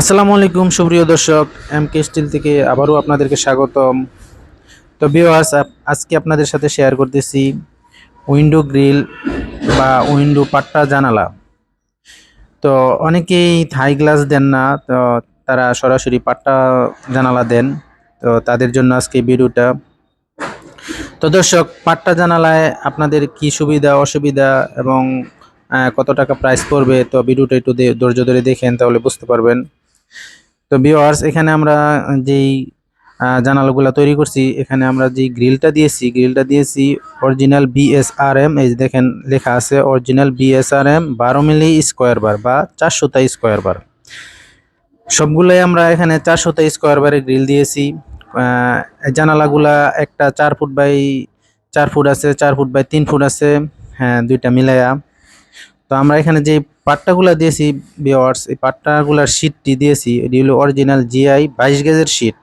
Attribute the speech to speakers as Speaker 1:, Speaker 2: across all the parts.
Speaker 1: আসসালামু আলাইকুম, সুপ্রিয় দর্শক এম কে স্টিল থেকে আবারও আপনাদেরকে স্বাগতম। তো ভিউয়ার্স আজকে আপনাদের সাথে শেয়ার করতেছি উইন্ডো গ্রিল বা উইন্ডো পাট্টা জানালা। তো অনেকেই থাই গ্লাস দেন না, তো তারা সরাসরি পাট্টা জানালা দেন, তো তাদের জন্য আজকে ভিডিওটা। তো দর্শক, পাট্টা জানালায় আপনাদের কি সুবিধা, অসুবিধা এবং কত টাকা প্রাইস পড়বে, তো ভিডিওটা একটু ধৈর্য ধরে দেখেন, তাহলে বুঝতে পারবেন। তো ভিউয়ার্স এখানে আমরা যেই জানালাগুলা তৈরি করছি, এখানে আমরা যে গ্রিলটা দিয়েছি গ্রিলটা দিয়েছি অরিজিনাল বিএসআরএম এই যে দেখেন লেখা আছে অরিজিনাল বিএসআরএম বারো মিলি স্কোয়ার বার বা চারশোটা স্কোয়ার বার সবগুলোই আমরা এখানে চারশোটা স্কোয়ার বারে গ্রিল দিয়েছি। জানালাগুলা একটা চার ফুট বাই চার ফুট আছে, চার ফুট বাই তিন ফুট আছে হ্যাঁ দুইটা মিলাইয়া তো আমরা এখানে যে পাট্টাগুলা দিয়েছি বিওয়ার্স এই পাট্টাগুলার শীটটি দিয়েছি, এটি হলো অরিজিনাল জিআই বাইশ গেজের শীট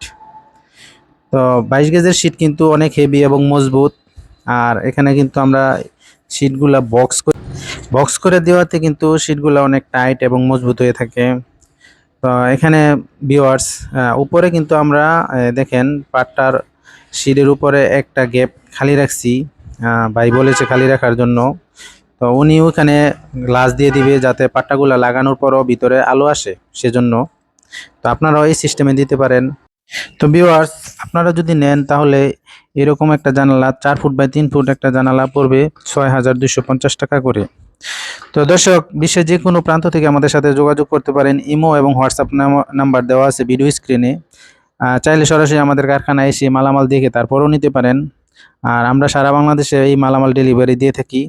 Speaker 1: তো বাইশ গেজের শীট কিন্তু অনেক হেভি এবং মজবুত, আর এখানে কিন্তু আমরা শীটগুলা বক্স বক্স করে দেওয়াতে কিন্তু শীটগুলা অনেক টাইট এবং মজবুত হয়ে থাকে। তো এখানে বিওয়ার্স উপরে কিন্তু আমরা দেখেন পাট্টার শিটের উপরে একটা গ্যাপ খালি রাখছি ভাই বলেছে খালি রাখার জন্য। তো উনি ওখানে গ্লাস দিয়ে দিবে যাতে পাট্টাগুলা লাগানোর পরও ভিতরে আলো আসে, সেজন্য। তো আপনারাও এই সিস্টেমে দিতে পারেন। তো ভিউয়ার্স, আপনারা যদি নেন, তাহলে এরকম একটা জানালা, চার ফুট বাই তিন ফুট একটা জানালা পড়বে ছয় হাজার দুশো পঞ্চাশ টাকা করে। তো দর্শক, বিশ্বের যে কোনো প্রান্ত থেকে আমাদের সাথে যোগাযোগ করতে পারেন। ইমো এবং হোয়াটসঅ্যাপ নাম্বার দেওয়া আছে ভিডিও স্ক্রিনে। চাইলে সরাসরি আমাদের কারখানায় এসে মালামাল দেখে তারপরও নিতে পারেন। আর আমরা সারা বাংলাদেশে এই মালামাল ডেলিভারি দিয়ে থাকি।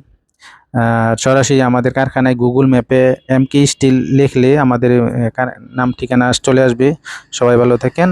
Speaker 1: সরাসরি আমাদের কারখানায় গুগল ম্যাপে এম কে স্টিল লিখলে আমাদের নাম, ঠিকানা চলে আসবে। সবাই ভালো থাকেন।